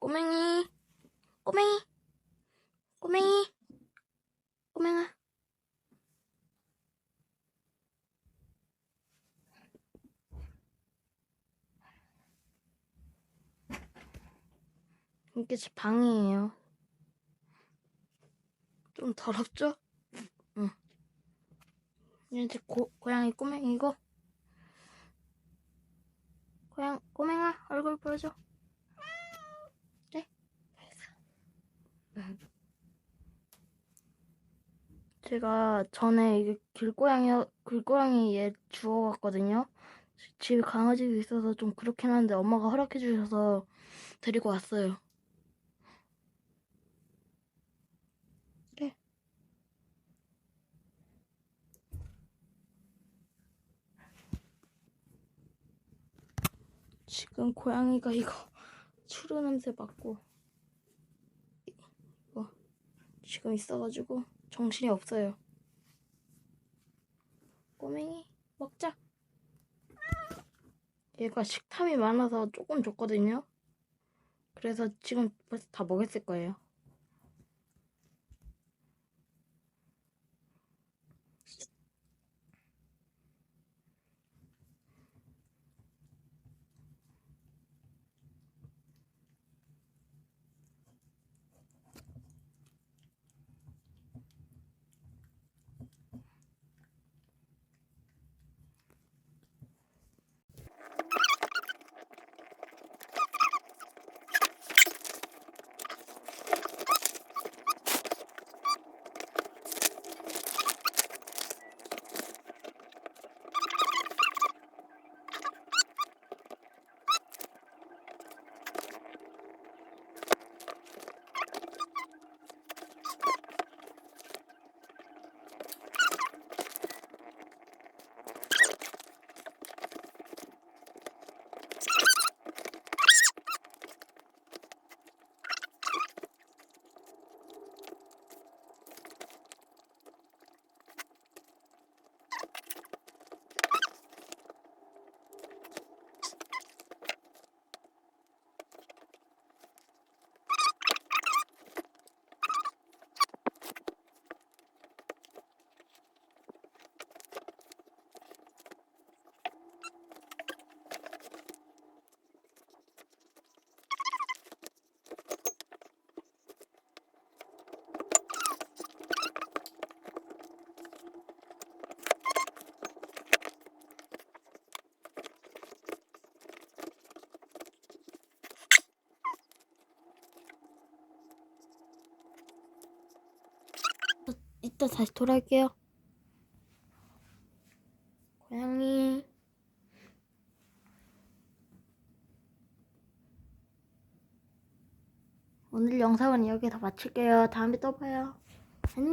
꼬맹이, 꼬맹이, 꼬맹이, 꼬맹아. 이게 제 방이에요. 좀 더럽죠? 응. 이제 고, 고양이 꼬맹이고. 고양, 꼬맹아, 얼굴 보여줘. 네? 제가 전에 이게 길고양이, 길고양이 얘 주워갔거든요. 집에 강아지도 있어서 좀 그렇긴 한데 엄마가 허락해 주셔서 데리고 왔어요. 네. 지금 고양이가 이거 추루 냄새 맡고 이거 지금 있어가지고 정신이 없어요. 꼬맹이 먹자. 얘가 식탐이 많아서 조금 줬거든요. 그래서 지금 벌써 다 먹였을 거예요. 이따 다시 돌아올게요. 고양이. 오늘 영상은 여기서 마칠게요. 다음에 또 봐요. 안녕.